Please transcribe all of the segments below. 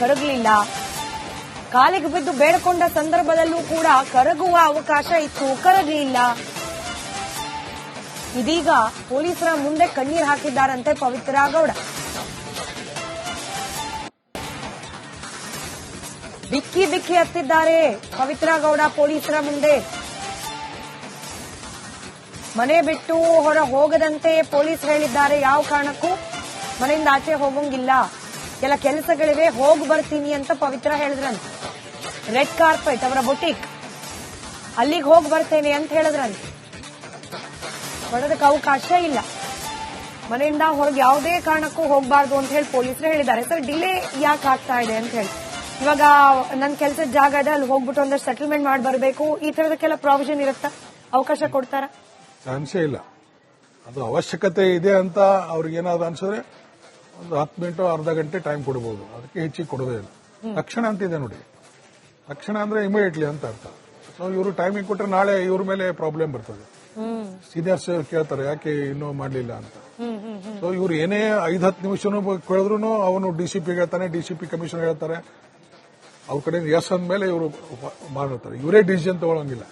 ಕರಗಲಿಲ್ಲ. ಕಾಲಿಗೆ ಬಿದ್ದು ಬೇಡಿಕೊಂಡ ಸಂದರ್ಭದಲ್ಲೂ ಕೂಡ ಕರಗುವ ಅವಕಾಶ ಇತ್ತು, ಕರಗಲಿಲ್ಲ. ಇದೀಗ ಪೊಲೀಸರ ಮುಂದೆ ಕಣ್ಣೀರ್ ಹಾಕಿದ್ದಾರಂತೆ ಪವಿತ್ರ ಗೌಡ ಬಿಕ್ಕಿ ಬಿಕ್ಕಿ ಹತ್ತಿದ್ದಾರೆ ಪವಿತ್ರ ಗೌಡ ಪೊಲೀಸರ ಮುಂದೆ. ಮನೆ ಬಿಟ್ಟು ಹೊರ ಹೋಗದಂತೆ ಪೊಲೀಸ್ ಹೇಳಿದ್ದಾರೆ, ಯಾವ ಕಾರಣಕ್ಕೂ? ಮನೆಯಿಂದ ಆಚೆ ಹೋಗಂಗಿಲ್ಲ. ಕೆಲ ಕೆಲಸಗಳಿವೆ, ಹೋಗಿ ಬರ್ತೀನಿ ಅಂತ ಪವಿತ್ರ ಹೇಳಿದ್ರಂತ. ರೆಡ್ ಕಾರ್ಪೆಟ್ ಅವರ ಬೊಟಿಕ್ ಅಲ್ಲಿಗೆ ಹೋಗಿ ಬರ್ತೇನೆ ಅಂತ ಹೇಳಿದ್ರಂತ. ಬರೋದಕ್ಕೆ ಅವಕಾಶ ಇಲ್ಲ. ಮನೆಯಿಂದ ಹೊರಗೆ ಯಾವುದೇ ಕಾರಣಕ್ಕೂ ಹೋಗಬಾರ್ದು ಅಂತ ಹೇಳಿ ಪೊಲೀಸರು ಹೇಳಿದ್ದಾರೆ. ಸರ್ ಡಿಲೇ ಯಾಕೆ ಆಗ್ತಾ ಇದೆ ಅಂತ ಹೇಳಿ. ಇವಾಗ ನನ್ನ ಕೆಲಸದ ಜಾಗ ಇದೆ ಅಲ್ಲಿ ಹೋಗ್ಬಿಟ್ಟು ಒಂದಷ್ಟು ಸೆಟಲ್ಮೆಂಟ್ ಮಾಡಿ ಬರಬೇಕು, ಈ ತರದಕ್ಕೆಲ್ಲ ಪ್ರಾವಿಷನ್ ಇರುತ್ತಾ? ಅವಕಾಶ ಕೊಡ್ತಾರ? ಸಂಶಯ ಇಲ್ಲ. ಅದು ಅವಶ್ಯಕತೆ ಇದೆ ಅಂತ ಅವ್ರಿಗೆ ಏನಾದ್ರು ಅನ್ಸಿದ್ರೆ ಒಂದು ಹತ್ತು ಮಿನಿಟ್ ಅರ್ಧ ಗಂಟೆ ಟೈಮ್ ಕೊಡಬಹುದು ಅದಕ್ಕೆ ಹೆಚ್ಚಿಗೆ ಕೊಡೋದೇ ಇಲ್ಲ. ತಕ್ಷಣ ಅಂತಿದೆ ನೋಡಿ. ತಕ್ಷಣ ಅಂದ್ರೆ ಇಮಿಡಿಯೇಟ್ಲಿ ಅಂತ ಅರ್ಥ. ಸೊ ಇವರು ಟೈಮಿಂಗ್ ಕೊಟ್ಟರೆ ನಾಳೆ ಇವ್ರ ಮೇಲೆ ಪ್ರಾಬ್ಲಮ್ ಬರ್ತದೆ. ಸೀನಿಯರ್ಸ್ ಕೇಳ್ತಾರೆ ಯಾಕೆ ಇನ್ನೂ ಮಾಡಲಿಲ್ಲ ಅಂತ? ಸೊ ಇವ್ರು ಏನೇ ಐದ್ ಹತ್ತು ನಿಮಿಷನೂ ಕೇಳಿದ್ರು ಅವನು ಡಿಸಿಪಿ ಹೇಳ್ತಾನೆ ಡಿಸಿಪಿ ಕಮಿಷನರ್ ಹೇಳ್ತಾರೆ. ಅವ್ರ ಕಡೆ ಎಸ್ ಅಂದ್ಮೇಲೆ ಇವರು ಮಾಡಿರ್ತಾರೆ ಇವರೇ ಡಿಸಿಷನ್ ತಗೊಳಂಗಿಲ್ಲ.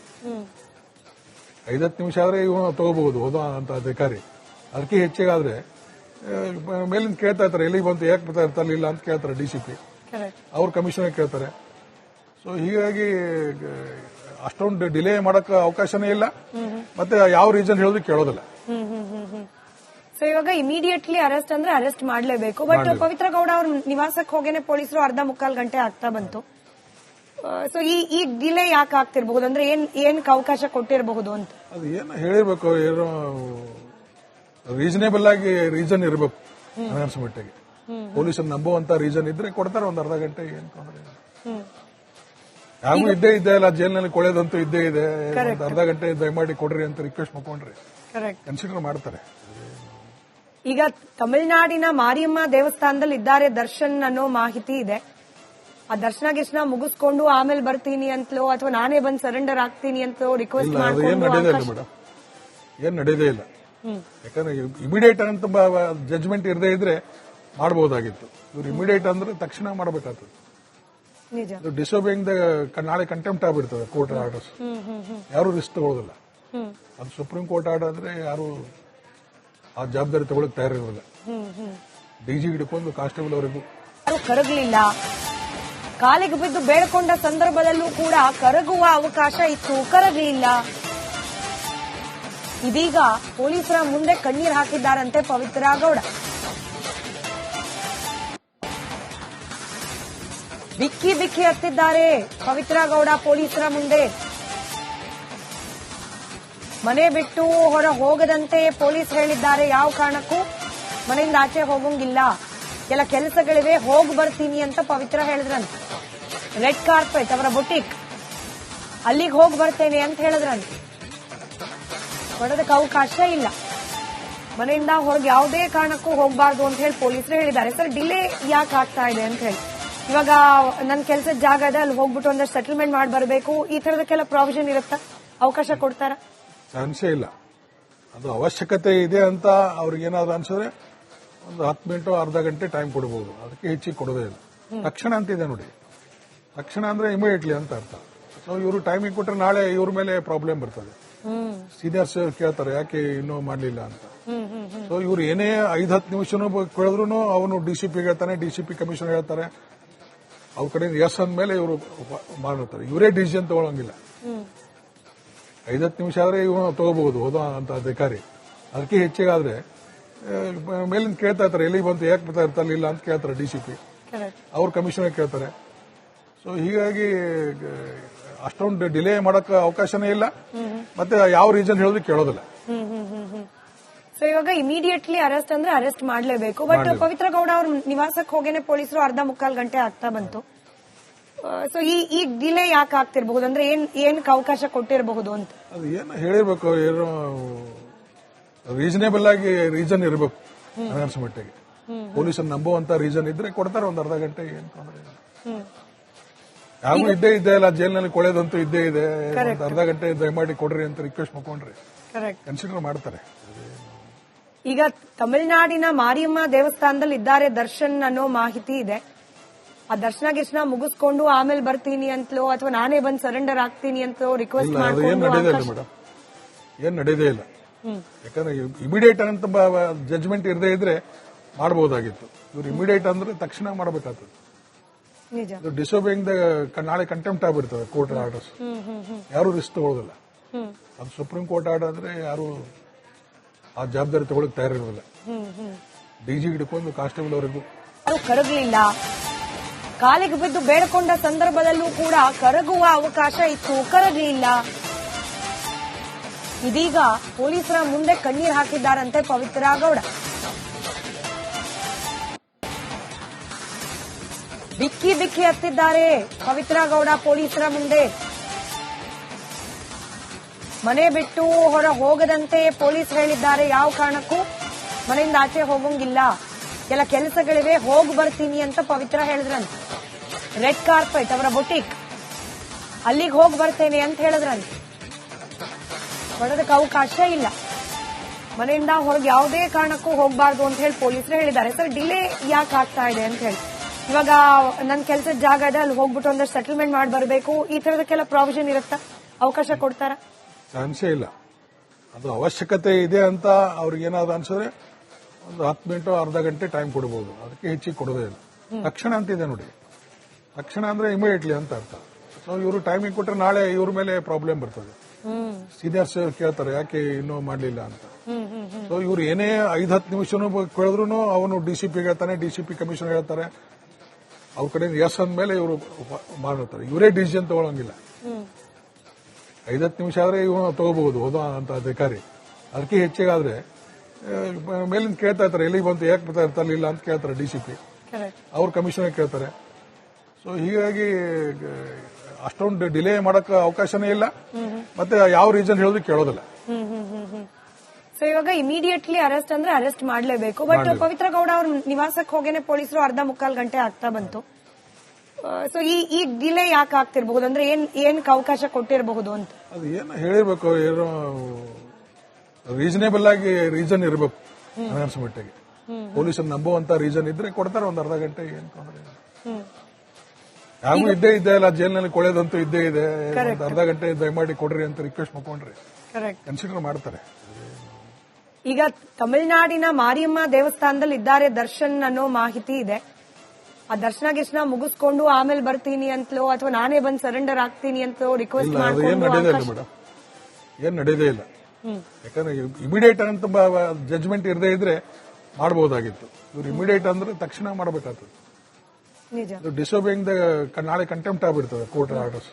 ಐದ್ ಐದತ್ತು ನಿಮಿಷ ಆದ್ರೆ ಇವನು ತಗೋಬಹುದು ಹೋದ ಅಂತ ಅಧಿಕಾರಿ. ಅದಕ್ಕೆ ಹೆಚ್ಚಿಗಾದ್ರೆ ಮೇಲಿಂದ ಕೇಳ್ತಾ ಇರ್ತಾರೆ ಎಲ್ಲಿಗೆ ಬಂತು ಯಾಕೆ ಬರ್ತಾ ಇರ್ತಾರಲಿಲ್ಲ ಅಂತ ಕೇಳ್ತಾರೆ ಡಿ ಸಿ ಪಿ ಅವ್ರ ಕಮಿಷನರ್ ಕೇಳ್ತಾರೆ. ಸೊ ಹೀಗಾಗಿ ಅಷ್ಟೊಂದು ಡಿಲೇ ಮಾಡಕ್ ಅವಕಾಶನೇ ಇಲ್ಲ. ಮತ್ತೆ ಯಾವ ರೀಸನ್ ಹೇಳಿದ್ರು ಕೇಳೋದಿಲ್ಲ. ಸೊ ಇವಾಗ ಇಮಿಡಿಯೇಟ್ಲಿ ಅರೆಸ್ಟ್ ಅಂದ್ರೆ ಅರೆಸ್ಟ್ ಮಾಡಲೇಬೇಕು. ಬಟ್ ಪವಿತ್ರ ಗೌಡ ಅವ್ರ ನಿವಾಸಕ್ಕೆ ಹೋಗೇನೆ ಪೊಲೀಸರು ಅರ್ಧ ಮುಕ್ಕಾಲು ಗಂಟೆ ಆಗ್ತಾ ಬಂತು. ಸೊ ಈ ಈ ಡಿಲೇ ಯಾಕೆ ಆಗ್ತಿರ್ಬಹುದು? ಅಂದ್ರೆ ಏನ್ ಏನ್ ಅವಕಾಶ ಕೊಟ್ಟಿರಬಹುದು ಅಂತ? ಅದು ಏನು ಹೇಳಿರ್ಬೇಕು ಏನೋ ರೀಸನೇಬಲ್ ಆಗಿ ರೀಸನ್ ಇರಬೇಕು ಅನೌನ್ಸ್ ಮಟ್ಟಿಗೆ. ಪೊಲೀಸರು ನಂಬುವಂತ ರೀಸನ್ ಇದ್ರೆ ಕೊಡ್ತಾರೆ ಒಂದ್ ಅರ್ಧ ಗಂಟೆ ಏನ್ ತೊಂದರೆ ಇಲ್ಲ. ಹ್ಮ್ ಯಾರು ಇದ್ದೇ ಇದೆ ಅಲ್ಲ ಜೈಲಿನಲ್ಲಿ ಕೊಳೆದಂತೂ ಇದ್ದೇ ಇದೆ. ಒಂದ್ ಅರ್ಧ ಗಂಟೆ ದಯಮಾಡಿ ಕೊಡ್ರಿ ಅಂತ ರಿಕ್ವೆಸ್ಟ್ ಮಾಡ್ಕೊಂಡ್ರಿ. ಕನ್ಸಿಡರ್ ಮಾಡ್ತಾರೆ. ಈಗ ತಮಿಳುನಾಡಿನ ಮಾರಿಯಮ್ಮ ದೇವಸ್ಥಾನದಲ್ಲಿ ಇದ್ದಾರೆ ದರ್ಶನ್ ಅನ್ನೋ ಮಾಹಿತಿ ಇದೆ. ಆ ದರ್ಶನ ಗಿರ್ಶನ ಮುಗಿಸ್ಕೊಂಡು ಆಮೇಲೆ ಬರ್ತೀನಿ ಅಂತಲೋ ಅಥವಾ ನಾನೇ ಬಂದು ಸರೆಂಡರ್ ಆಗ್ತೀನಿ ಅಂತ ರಿಕ್ವೆಸ್ಟ್ ಇಲ್ಲ ಮೇಡಮ್. ಏನ್ ನಡೆಯೋದೇ ಇಲ್ಲ. ಯಾಕಂದ್ರೆ ಇಮಿಡಿಯೇಟ್ ಅಂತ ಜಜ್ಮೆಂಟ್ ಇರದೇ ಇದ್ರೆ ಮಾಡಬಹುದಾಗಿತ್ತು ಇವ್ರು ಇಮಿಡಿಯೇಟ್ ಅಂದ್ರೆ ತಕ್ಷಣ ಮಾಡಬೇಕಾಗ್ತದೆ. ನಿಜ. ದ ನಾಳೆ ಕಂಟೆಂಪ್ಟ್ ಆಗ್ಬಿಡ್ತದೆ ಕೋರ್ಟ್ ಆರ್ಡರ್ಸ್ ಯಾರು ರಿಸ್ಕ್ ತಗೊಳ್ಳೋದಿಲ್ಲ ಅದು ಸುಪ್ರೀಂ ಕೋರ್ಟ್ ಆರ್ಡರ್ ಅಂದ್ರೆ ಯಾರು ಆ ಜವಾಬ್ದಾರಿ ತಗೊಳಕ್ ತಯಾರಿರೋದಿಲ್ಲ. ಡಿಜಿ ಹಿಡ್ಕೊಂಡು ಕಾನ್ಸ್ಟೇಬಲ್ ಅವರಿಗೂ. ಯಾರು ಕರಗಲಿಲ್ಲ. ಕಾಲಿಗೆ ಬಿದ್ದು ಬೇಡಿಕೊಂಡ ಸಂದರ್ಭದಲ್ಲೂ ಕೂಡ ಕರಗುವ ಅವಕಾಶ ಇತ್ತು. ಕರಗಲಿಲ್ಲ. ಇದೀಗ ಪೊಲೀಸರ ಮುಂದೆ ಕಣ್ಣೀರ್ ಹಾಕಿದ್ದಾರಂತೆ ಪವಿತ್ರ ಗೌಡ. ಬಿಕ್ಕಿ ಬಿಕ್ಕಿ ಹತ್ತಿದ್ದಾರೆ ಪವಿತ್ರ ಗೌಡ ಪೊಲೀಸರ ಮುಂದೆ. ಮನೆ ಬಿಟ್ಟು ಹೊರ ಹೋಗದಂತೆ ಪೊಲೀಸ್ ಹೇಳಿದ್ದಾರೆ, ಯಾವ ಕಾರಣಕ್ಕೂ? ಮನೆಯಿಂದ ಆಚೆ ಹೋಗಂಗಿಲ್ಲ. ಕೆಲ ಕೆಲಸಗಳಿವೆ, ಹೋಗಿ ಬರ್ತೀನಿ ಅಂತ ಪವಿತ್ರ ಹೇಳಿದ್ರಂತೆ. ರೆಡ್ ಕಾರ್ಪೆಟ್ ಅವರ ಬುಟಿಕ್. ಅಲ್ಲಿಗೆ ಹೋಗಿ ಬರ್ತೇನೆ ಅಂತ ಹೇಳಿದ್ರಂತೆ. ಹೊಡೋದಕ್ಕೆ ಅವಕಾಶ ಇಲ್ಲ. ಮನೆಯಿಂದ ಹೊರಗೆ ಯಾವುದೇ ಕಾರಣಕ್ಕೂ ಹೋಗಬಾರ್ದು ಅಂತ ಹೇಳಿ ಪೊಲೀಸರು ಹೇಳಿದ್ದಾರೆ. ಸರ್ ಡಿಲೇ ಯಾಕೆ ಆಗ್ತಾ ಇದೆ ಅಂತ ಹೇಳಿ. ಇವಾಗ ನನ್ನ ಕೆಲಸದ ಜಾಗ ಇದೆ ಅಲ್ಲಿ ಹೋಗ್ಬಿಟ್ಟು ಒಂದಷ್ಟು ಸೆಟಲ್ಮೆಂಟ್ ಮಾಡಿ ಬರಬೇಕು ಈ ತರದಕ್ಕೆಲ್ಲ ಪ್ರಾವಿಷನ್ ಇರುತ್ತಾ? ಅವಕಾಶ ಕೊಡ್ತಾರಾ? ಸಂಶಯ ಇಲ್ಲ. ಅದು ಅವಶ್ಯಕತೆ ಇದೆ ಅಂತ ಅವ್ರಿಗೆ ಏನಾದ್ರು ಅನ್ಸಿದ್ರೆ ಒಂದು ಹತ್ತು ಮಿನಿಟು ಅರ್ಧ ಗಂಟೆ ಟೈಮ್ ಕೊಡಬಹುದು ಅದಕ್ಕೆ ಹೆಚ್ಚಿಗೆ ಕೊಡೋದೇ ಇಲ್ಲ. ತಕ್ಷಣ ಅಂತಿದೆ ನೋಡಿ. ತಕ್ಷಣ ಅಂದ್ರೆ ಇಮಿಡಿಯೇಟ್ಲಿ ಅಂತ ಅರ್ಥ. ಸೊ ಇವರು ಟೈಮಿಂಗ್ ಕೊಟ್ಟರೆ ನಾಳೆ ಇವ್ರ ಮೇಲೆ ಪ್ರಾಬ್ಲಮ್ ಬರ್ತದೆ. ಸೀನಿಯರ್ಸ್ ಕೇಳ್ತಾರೆ ಯಾಕೆ ಇನ್ನೂ ಮಾಡಲಿಲ್ಲ ಅಂತ. ಸೊ ಇವ್ರು ಏನೇ ಐದ್ ಹತ್ತು ನಿಮಿಷನೂ ಕೇಳಿದ್ರು ಅವನು ಡಿಸಿಪಿ ಹೇಳ್ತಾನೆ ಡಿಸಿಪಿ ಕಮಿಷನರ್ ಹೇಳ್ತಾರೆ. ಅವ್ರ ಕಡೆ ಎಸ್ ಅಂದ್ಮೇಲೆ ಇವರು ಮಾಡಿರ್ತಾರೆ ಇವರೇ ಡಿಸಿಷನ್ ತಗೊಳಂಗಿಲ್ಲ. ಐದ್ ಐದತ್ತು ನಿಮಿಷ ಆದ್ರೆ ಇವನು ತಗೋಬಹುದು ಹೋದ ಅಂತ ಅಧಿಕಾರಿ. ಅದಕ್ಕೆ ಹೆಚ್ಚಿಗಾದ್ರೆ ಮೇಲಿಂದ ಕೇಳ್ತಾ ಇರ್ತಾರೆ ಎಲ್ಲಿ ಬಂತು ಯಾಕೆ ಬರ್ತಾ ಇರ್ತಾರಲಿಲ್ಲ ಅಂತ ಕೇಳ್ತಾರೆ ಡಿಸಿಪಿ ಕರೆಕ್ಟ್ ಅವ್ರ ಕಮಿಷನರ್ ಕೇಳ್ತಾರೆ. ಸೊ ಹೀಗಾಗಿ ಅಷ್ಟೊಂದು ಡಿಲೇ ಮಾಡಕ್ ಅವಕಾಶನೇ ಇಲ್ಲ. ಮತ್ತೆ ಯಾವ ರೀಸನ್ ಹೇಳಿದ್ರು ಕೇಳೋದಿಲ್ಲ. ಸೊ ಇವಾಗ ಇಮಿಡಿಯೇಟ್ಲಿ ಅರೆಸ್ಟ್ ಅಂದ್ರೆ ಅರೆಸ್ಟ್ ಮಾಡಲೇಬೇಕು. ಬಟ್ ಪವಿತ್ರ ಗೌಡ ಅವ್ರ ನಿವಾಸಕ್ಕೆ ಹೋಗೇನೆ ಪೊಲೀಸರು ಅರ್ಧ ಮುಕ್ಕಾಲು ಗಂಟೆ ಆಗ್ತಾ ಬಂತು. ಸೊ ಈ ಈ ಡಿಲೇ ಯಾಕೆ ಆಗ್ತಿರಬಹುದು? ಅಂದ್ರೆ ಏನ್ ಏನ್ ಅವಕಾಶ ಕೊಟ್ಟಿರಬಹುದು ಅಂತ? ಅದು ಏನು ಹೇಳಿರ್ಬೇಕು ಏನು ರೀಸನೇಬಲ್ ಆಗಿ ರೀಸನ್ ಇರಬೇಕು. ಅನ್ಸ ಮಟ್ಟಿಗೆ. ಪೊಲೀಸರು ನಂಬುವಂತ ರೀಸನ್ ಇದ್ರೆ ಕೊಡ್ತಾರೆ ಒಂದ್ ಅರ್ಧ ಗಂಟೆ ಏನ್ ತೊಂದ್ರೆ ಯಾರು ಇದ್ದೇ ಇದೆ ಇಲ್ಲ ಜೈಲಿನಲ್ಲಿ ಕೊಳೆದಂತೂ ಇದ್ದೇ ಇದೆ. ಒಂದ್ ಅರ್ಧ ಗಂಟೆ ದಯಮಾಡಿ ಕೊಡ್ರಿ ಅಂತ ರಿಕ್ವೆಸ್ಟ್ ಮಾಡ್ಕೊಂಡ್ರಿ ಕನ್ಸಿಡರ್ ಮಾಡ್ತಾರೆ. ಈಗ ತಮಿಳುನಾಡಿನ ಮಾರಿಯಮ್ಮ ದೇವಸ್ಥಾನದಲ್ಲಿ ಇದ್ದಾರೆ ದರ್ಶನ್ ಅನ್ನೋ ಮಾಹಿತಿ ಇದೆ. ಆ ದರ್ಶನ ಗಿರ್ಶನ ಮುಗಿಸ್ಕೊಂಡು ಆಮೇಲೆ ಬರ್ತೀನಿ ಅಂತಲೋ ಅಥವಾ ನಾನೇ ಬಂದ್ ಸರೆಂಡರ್ ಆಗ್ತೀನಿ ಅಂತ ರಿಕ್ವೆಸ್ಟ್ ಮಾಡ್ಕೊಂಡು ಮೇಡಮ್ ಏನ್ ನಡೆದೇ ಇಲ್ಲ. ಯಾಕಂದ್ರೆ ಇಮಿಡಿಯೇಟ್ ಅಂತ ಜಜ್ಮೆಂಟ್ ಇರದೇ ಇದ್ರೆ ಮಾಡಬಹುದಾಗಿತ್ತು ಇವ್ರು ಇಮಿಡಿಯೇಟ್ ಅಂದ್ರೆ ತಕ್ಷಣ ಮಾಡಬೇಕಾಗ್ತದೆ. ಡಿಸೋಬೇಯಿಂಗ್ ನಾಳೆ ಕಂಟೆಂಪ್ಟ್ ಆಗಿರ್ತದೆ ಕೋರ್ಟ್ ಆರ್ಡರ್ಸ್ ಯಾರು ರಿಸ್ಕ್ ತಗೊಳ್ಳೋದಿಲ್ಲ ಅದು ಸುಪ್ರೀಂ ಕೋರ್ಟ್ ಆರ್ಡರ್ ಅಂದ್ರೆ ಯಾರು ಆ ಜವಾಬ್ದಾರಿ ತಗೊಳಕ್ ತಯಾರಿರೋದಿಲ್ಲ. ಡಿಜಿ ಹಿಡ್ಕೊಂಡು ಕಾನ್ಸ್ಟೇಬಲ್ ಅವರಿಗೂ. ಕರಗಲಿಲ್ಲ. ಕಾಲಿಗೆ ಬಿದ್ದು ಬೇಡ್ಕೊಂಡ ಸಂದರ್ಭದಲ್ಲೂ ಕೂಡ ಕರಗುವ ಅವಕಾಶ ಇತ್ತು ಕರಗಲಿಲ್ಲ. ಇದೀಗ ಪೊಲೀಸರ ಮುಂದೆ ಕಣ್ಣೀರ್ ಹಾಕಿದ್ದಾರಂತೆ ಪವಿತ್ರ ಗೌಡ. ಬಿಕ್ಕಿ ಬಿಕ್ಕಿ ಹತ್ತಿದ್ದಾರೆ. ಪವಿತ್ರ ಗೌಡ ಪೊಲೀಸರ ಮುಂದೆ. ಮನೆ ಬಿಟ್ಟು ಹೊರ ಹೋಗದಂತೆ ಪೊಲೀಸ್ ಹೇಳಿದ್ದಾರೆ. ಯಾವ ಕಾರಣಕ್ಕೂ ಮನೆಯಿಂದ ಆಚೆ ಹೋಗಂಗಿಲ್ಲ. ಕೆಲ ಕೆಲಸಗಳಿವೆ, ಹೋಗಿ ಬರ್ತೀನಿ ಅಂತ ಪವಿತ್ರ ಹೇಳಿದ್ರಂತೆ. ರೆಡ್ ಕಾರ್ಪೆಟ್ ಅವರ ಬೊಟಿಕ್. ಅಲ್ಲಿಗೆ ಹೋಗಿ ಬರ್ತೇನೆ ಅಂತ ಹೇಳಿದ್ರಂತೆ. ಹೊಡೋದಕ್ಕೆ ಅವಕಾಶ ಇಲ್ಲ. ಮನೆಯಿಂದ ಹೊರಗೆ ಯಾವುದೇ ಕಾರಣಕ್ಕೂ ಹೋಗಬಾರ್ದು ಅಂತ ಹೇಳಿ ಪೊಲೀಸರು ಹೇಳಿದ್ದಾರೆ. ಸರ್, ಡಿಲೇ ಯಾಕೆ ಆಗ್ತಾ ಇದೆ ಅಂತ ಹೇಳಿ. ಇವಾಗ ನನ್ ಕೆಲಸದ ಜಾಗ ಇದೆ ಅಲ್ಲಿ ಹೋಗ್ಬಿಟ್ಟು ಒಂದಷ್ಟು ಸೆಟಲ್ಮೆಂಟ್ ಮಾಡಿ ಬರಬೇಕು ಈ ತರದಕ್ಕೆಲ್ಲ ಪ್ರಾವಿಷನ್ ಇರುತ್ತಾ? ಅವಕಾಶ ಕೊಡ್ತಾರ? ಸಂಶಯ ಇಲ್ಲ. ಅದು ಅವಶ್ಯಕತೆ ಇದೆ ಅಂತ ಅವ್ರಿಗೆ ಏನಾದ್ರು ಅನ್ಸಿದ್ರೆ ಒಂದು ಹತ್ತು ಮಿನಿಟ್ ಅರ್ಧ ಗಂಟೆ ಟೈಮ್ ಕೊಡಬಹುದು ಅದಕ್ಕೆ ಹೆಚ್ಚಿಗೆ ಕೊಡೋದೇ ಇಲ್ಲ. ತಕ್ಷಣ ಅಂತಿದೆ ನೋಡಿ. ತಕ್ಷಣ ಅಂದ್ರೆ ಇಮಿಡಿಯೇಟ್ಲಿ ಅಂತ ಅರ್ಥ. ಸೊ ಇವರು ಟೈಮಿಂಗ್ ಕೊಟ್ಟರೆ ನಾಳೆ ಇವ್ರ ಮೇಲೆ ಪ್ರಾಬ್ಲಮ್ ಬರ್ತದೆ. ಸೀನಿಯರ್ಸ್ ಕೇಳ್ತಾರೆ ಯಾಕೆ ಇನ್ನೂ ಮಾಡಲಿಲ್ಲ ಅಂತ. ಸೊ ಇವ್ರು ಏನೇ ಐದ್ ಹತ್ತು ನಿಮಿಷನೂ ಕೇಳಿದ್ರು ಅವನು ಡಿಸಿಪಿ ಹೇಳ್ತಾನೆ ಡಿಸಿಪಿ ಕಮಿಷನರ್ ಹೇಳ್ತಾರೆ. ಅವ್ರ ಕಡೆಯಿಂದ ಎಸ್ ಅಂದ್ಮೇಲೆ ಇವರು ಮಾಡಿರ್ತಾರೆ ಇವರೇ ಡಿಸಿಷನ್ ತಗೊಳಂಗಿಲ್ಲ. ಐದತ್ತು ನಿಮಿಷ ಆದ್ರೆ ಇವನು ತಗೋಬಹುದು ಹೋದ ಅಂತ ಅಧಿಕಾರಿ. ಅದಕ್ಕೆ ಹೆಚ್ಚಿಗಾದ್ರೆ ಆದ್ರೆ ಮೇಲಿಂದ ಕೇಳ್ತಾ ಇರ್ತಾರೆ ಎಲ್ಲಿಗೆ ಬಂತು ಯಾಕೆ ಬರ್ತಾ ಇರ್ತಾರಲಿಲ್ಲ ಅಂತ ಕೇಳ್ತಾರೆ ಡಿ ಸಿ ಪಿ ಅವ್ರ ಕಮಿಷನರ್ ಕೇಳ್ತಾರೆ. ಸೊ ಹೀಗಾಗಿ ಅಷ್ಟೊಂದು ಡಿಲೇ ಮಾಡಕ್ ಅವಕಾಶನೇ ಇಲ್ಲ. ಮತ್ತೆ ಯಾವ ರೀಸನ್ ಹೇಳೋದು ಕೇಳೋದಿಲ್ಲ. ಸೊ ಇವಾಗ ಇಮಿಡಿಯೇಟ್ಲಿ ಅರೆಸ್ಟ್ ಅಂದ್ರೆ ಅರೆಸ್ಟ್ ಮಾಡಲೇಬೇಕು. ಬಟ್ ಪವಿತ್ರ ಗೌಡ ಅವ್ರ ನಿವಾಸಕ್ಕೆ ಹೋಗೇನೆ ಪೊಲೀಸರು ಅರ್ಧ ಮುಕ್ಕಾಲು ಗಂಟೆ ಆಗ್ತಾ ಬಂತು. ಸೊ ಈ ಈ ಡಿಲೇ ಯಾಕೆ ಆಗ್ತಿರ್ಬಹುದು? ಅಂದ್ರೆ ಏನ್ ಏನ್ ಅವಕಾಶ ಕೊಟ್ಟಿರಬಹುದು ಅಂತ? ಅದು ಏನು ಹೇಳಿರ್ಬೇಕು ಏನೋ ರೀಸನೇಬಲ್ ಆಗಿ ರೀಸನ್ ಇರಬೇಕು ಅನ್ಸ ಮಟ್ಟಿಗೆ. ಪೊಲೀಸರು ನಂಬುವಂತ ರೀಸನ್ ಇದ್ರೆ ಕೊಡ್ತಾರೆ ಒಂದ್ ಅರ್ಧ ಗಂಟೆ ಏನ್ ತೊಂದರೆ ಇಲ್ಲ. ಇದ್ದೇ ಯಾರಿಗೂ ಇದ್ದೇ ಇದೆ ಅಲ್ಲ ಜೈಲಿನಲ್ಲಿ ಕೊಳೆದಂತೂ ಇದ್ದೇ ಇದೆ. ಅರ್ಧ ಗಂಟೆ ದಯಮಾಡಿ ಕೊಡ್ರಿ ಅಂತ ರಿಕ್ವೆಸ್ಟ್ ಮಾಡ್ಕೊಂಡ್ರಿ. ಕನ್ಸಿಡರ್ ಮಾಡ್ತಾರೆ. ಈಗ ತಮಿಳುನಾಡಿನ ಮಾರಿಯಮ್ಮ ದೇವಸ್ಥಾನದಲ್ಲಿ ಇದ್ದಾರೆ ದರ್ಶನ್ ಅನ್ನೋ ಮಾಹಿತಿ ಇದೆ. ಆ ದರ್ಶನ ಗಿರ್ಶನ ಮುಗಿಸ್ಕೊಂಡು ಆಮೇಲೆ ಬರ್ತೀನಿ ಅಂತಲೋ ಅಥವಾ ನಾನೇ ಬಂದ್ ಸರೆಂಡರ್ ಆಗ್ತೀನಿ ಅಂತಲೋ ರಿಕ್ವೆಸ್ಟ್ ಮಾಡ್ಕೊಂಡು ಏನ್ ನಡೆಯೋದೇ ಇಲ್ಲ. ಯಾಕಂದ್ರೆ ಇಮಿಡಿಯೇಟ್ ಅಂತ ಜಜ್ಮೆಂಟ್ ಇರದೇ ಇದ್ರೆ ಮಾಡಬಹುದಾಗಿತ್ತು ಇವ್ರು ಇಮಿಡಿಯೇಟ್ ಅಂದ್ರೆ ತಕ್ಷಣ ಮಾಡಬೇಕಾಗ್ತದೆ. ನಿಜ. ಡಿಸೋಬೇಯಿಂಗ್ ನಾಳೆ ಕಂಟೆಂಪ್ಟ್ ಆಗ್ಬಿಡ್ತದೆ ಕೋರ್ಟ್ ಆರ್ಡರ್ಸ್